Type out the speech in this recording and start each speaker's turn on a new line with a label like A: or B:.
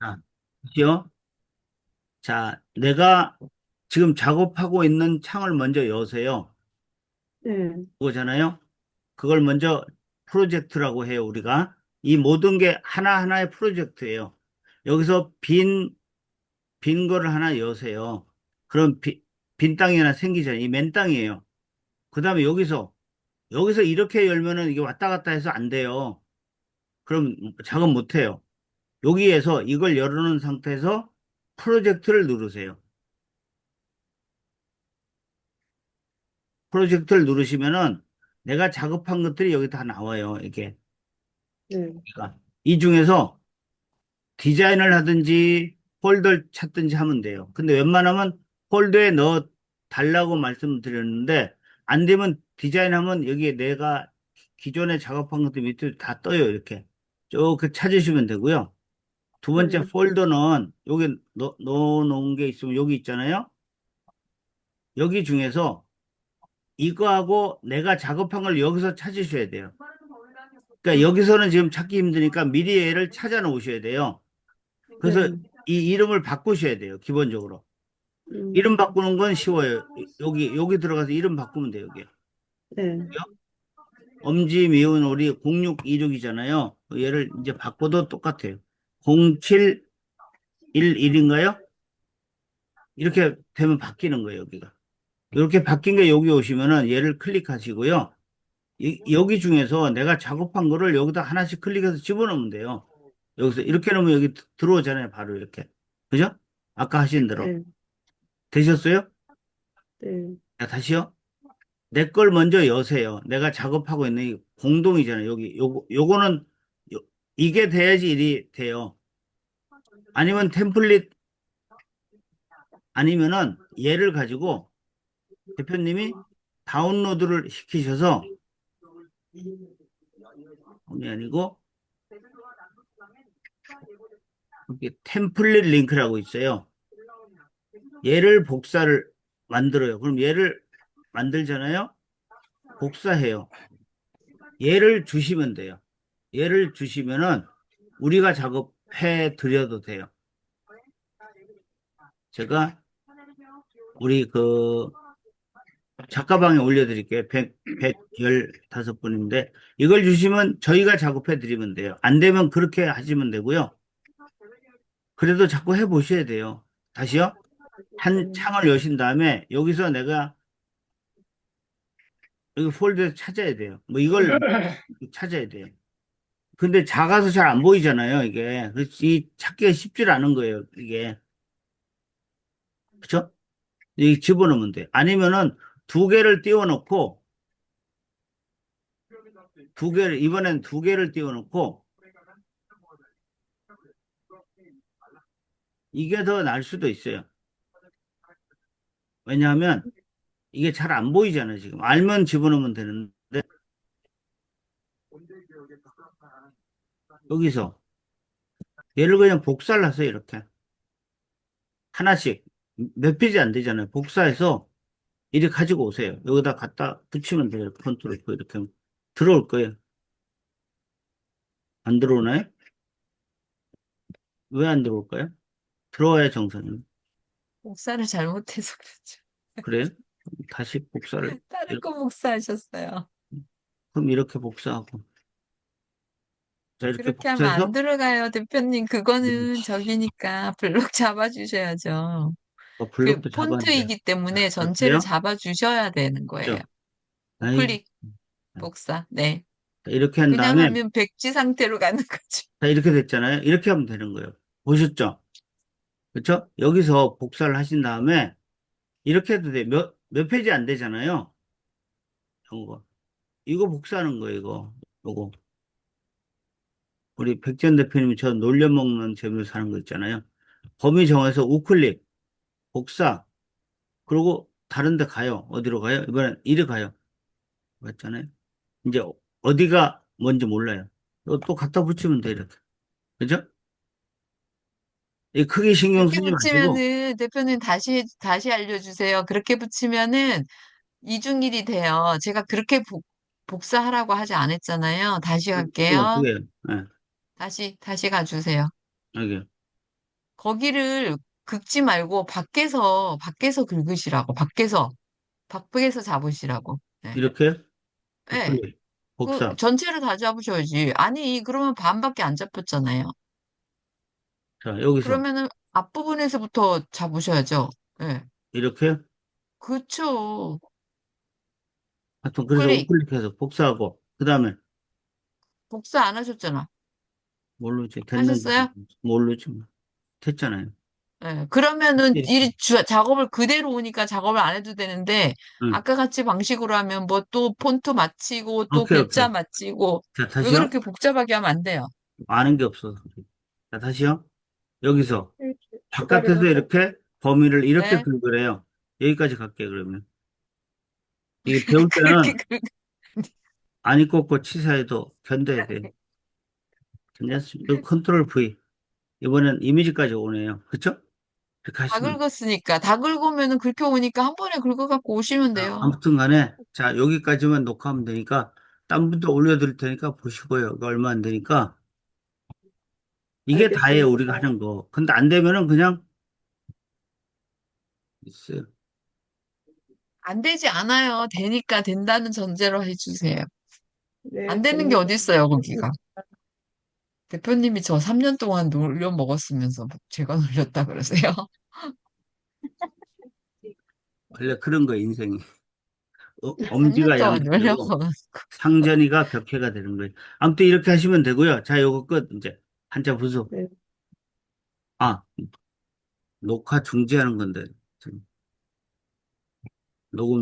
A: 자, 보시요. 자, 내가 지금 작업하고 있는 창을 먼저 여세요.
B: 네,
A: 그거잖아요. 그걸 먼저 프로젝트라고 해요, 우리가. 이 모든 게 하나하나의 프로젝트예요. 여기서 빈, 빈 거를 하나 여세요. 그럼 비- 빈 땅이 하나 생기잖아요. 이 맨 땅이에요. 그 다음에 여기서, 여기서 이렇게 열면은 이게 왔다 갔다 해서 안 돼요. 그럼 작업 못 해요. 여기에서 이걸 열어놓은 상태에서 프로젝트를 누르세요. 프로젝트를 누르시면은 내가 작업한 것들이 여기 다 나와요. 이게.
B: 네,
A: 그러니까 이 중에서 디자인을 하든지 폴더를 찾든지 하면 돼요. 근데 웬만하면 폴더에 넣어 달라고 말씀드렸는데 안 되면 디자인하면 여기에 내가 기존에 작업한 것들 밑에 다 떠요. 이렇게 쭉 찾으시면 되고요. 두 번째
B: 네.
A: 폴더는 여기 넣어 놓은 게 있으면 여기 있잖아요. 여기 중에서 이거하고 내가 작업한 걸 여기서 찾으셔야 돼요. 그러니까 여기서는 지금 찾기 힘드니까 미리 얘를 찾아 놓으셔야 돼요. 그래서
B: 네.
A: 이 이름을 바꾸셔야 돼요. 기본적으로.
B: 음,
A: 이름 바꾸는 건 쉬워요. 여기 여기 들어가서 이름 바꾸면 돼요. 여기.
B: 네,
A: 엄지 미운 오리 0626이잖아요. 얘를 이제 바꿔도 똑같아요. 0711인가요? 이렇게 되면 바뀌는 거예요, 여기가. 이렇게 바뀐 게 여기 오시면은 얘를 클릭하시고요. 이- 여기 중에서 내가 작업한 거를 여기다 하나씩 클릭해서 집어넣으면 돼요. 여기서 이렇게 놓으면 여기 드- 들어오잖아요. 바로 이렇게. 그죠? 아까 하신 대로.
B: 네,
A: 되셨어요?
B: 네,
A: 자, 다시요. 내 걸 먼저 여세요. 내가 작업하고 있는 이 공동이잖아요. 여기, 요거, 요거는, 요- 이게 돼야지 일이 돼요. 아니면 템플릿, 아니면은 얘를 가지고 대표님이 다운로드를 시키셔서, 그게 아니고, 여기 템플릿 링크라고 있어요. 얘를 복사를 만들어요. 그럼 얘를 만들잖아요. 복사해요. 얘를 주시면 돼요. 얘를 주시면은 우리가 작업해 드려도 돼요. 제가 우리 그 작가방에 올려드릴게요. 100, 115분인데 이걸 주시면 저희가 작업해 드리면 돼요. 안 되면 그렇게 하시면 되고요. 그래도 자꾸 해 보셔야 돼요. 다시요. 한 창을 여신 다음에 여기서 내가 여기 폴더에서 찾아야 돼요. 뭐 이걸 찾아야 돼요. 근데 작아서 잘 안 보이잖아요, 이게. 이 찾기가 쉽지 않은 거예요, 이게. 그쵸? 이 집어넣으면 돼. 아니면은 두 개를 띄워놓고, 두 개를, 이번엔 두 개를 띄워놓고, 이게 더 나을 수도 있어요. 왜냐하면 이게 잘 안 보이잖아요, 지금. 알면 집어넣으면 되는데, 여기서 얘를 그냥 복사를 하세요, 이렇게. 하나씩. 몇 페이지 안 되잖아요. 복사해서 이리 가지고 오세요. 여기다 갖다 붙이면 돼요. 컨트롤 F 이렇게 하면. 들어올 거예요. 안 들어오나요? 왜 안 들어올까요? 들어와야 정상이에요.
C: 복사를 잘못해서 그렇죠.
A: 그래요? 다시 복사를.
C: 다른 거 복사하셨어요.
A: 그럼 이렇게 복사하고. 자, 이렇게
C: 그렇게 하면
A: 복사해서
C: 안 들어가요, 대표님. 그거는 저기니까 블록 잡아주셔야죠.
A: 어,
C: 그
A: 블록도 잡았는데.
C: 폰트이기 때문에
A: 아,
C: 전체를
A: 그래요?
C: 잡아주셔야 되는 거예요.
A: 그죠? 아이,
C: 클릭, 복사. 네.
A: 자, 이렇게 한
C: 그냥
A: 다음에,
C: 하면 백지 상태로 가는 거죠.
A: 자, 이렇게 됐잖아요. 이렇게 하면 되는 거예요. 보셨죠? 그렇죠? 여기서 복사를 하신 다음에 이렇게 해도 돼. 몇, 몇 페이지 안 되잖아요. 이거. 이거 복사하는 거예요, 이거. 요거. 우리 백전 대표님이 저 놀려먹는 재미로 사는 거 있잖아요. 범위 정해서 우클릭, 복사, 그리고 다른 데 가요. 어디로 가요? 이번엔 이리 가요. 맞잖아요. 이제 어디가 뭔지 몰라요. 또, 또 갖다 붙이면 돼, 이렇게. 그죠? 이 크게 신경
C: 그렇게
A: 쓰지 마시고.
C: 붙이면은 대표님 다시 다시 알려주세요. 그렇게 붙이면은 이중일이 돼요. 제가 그렇게 복, 복사하라고 하지 않았잖아요. 다시
A: 그거
C: 갈게요.
A: 해요? 예,
C: 다시 다시 가주세요.
A: 여기.
C: 거기를 긁지 말고 밖에서, 밖에서 긁으시라고, 밖에서, 밖에서 잡으시라고. 네.
A: 이렇게
C: 네.
A: 부풀리, 복사.
C: 그 전체를 다 잡으셔야지. 아니, 그러면 반밖에 안 잡혔잖아요.
A: 자, 여기서
C: 그러면은 앞부분에서부터 잡으셔야죠. 예.
A: 이렇게
C: 그쵸.
A: 하여튼 그래서
C: 클릭.
A: 우클릭해서 복사하고 그 다음에
C: 복사 안 하셨잖아.
A: 모르지 됐는지
C: 하셨어요?
A: 모르지 뭐. 됐잖아요.
C: 예. 그러면은
A: 예.
C: 이 주- 작업을 그대로 오니까 작업을 안 해도 되는데
A: 응.
C: 아까 같이 방식으로 하면 뭐 또 폰트 맞추고 또
A: 오케이,
C: 글자
A: 오케이.
C: 맞추고
A: 자
C: 왜
A: 다시요.
C: 그렇게 복잡하게 하면 안 돼요?
A: 아는 게 없어서. 자 다시요. 여기서
B: 이렇게
A: 바깥에서
B: 기다려서.
A: 이렇게 범위를 이렇게
C: 네.
A: 긁으래요. 여기까지 갈게요 그러면. 이게 배울 때는 안 입고 치사해도 견뎌야 돼요. 괜찮습니다. 컨트롤 V. 이번엔 이미지까지 오네요. 그쵸? 이렇게
C: 다
A: 하시면.
C: 긁었으니까 다 긁으면은 그렇게 오니까 한 번에 긁어갖고 오시면
A: 자,
C: 돼요.
A: 아무튼 간에, 자, 여기까지만 녹화하면 되니까, 딴 분도 올려드릴 테니까 보시고요. 이거 얼마 안 되니까. 이게 다예요. 우리가 하는 거. 근데 안 되면은 그냥, 있어요.
C: 안 되지 않아요. 되니까 된다는 전제로 해주세요.
B: 네,
C: 안 되는 게. 어디 있어요, 거기가. 대표님이 저 3년 동안 놀려 먹었으면서 뭐 제가 놀렸다 그러세요?
A: 원래 그런 거 인생이. 어,
C: 3년
A: 엄지가
C: 동안 놀려
A: 양되고
C: 먹었어.
A: 상전이가 벽해가 되는 거예요. 아무튼 이렇게 하시면 되고요. 자, 요거 끝, 이제. 한자 부수.
B: 네.
A: 아, 녹화 중지하는 건데. 녹음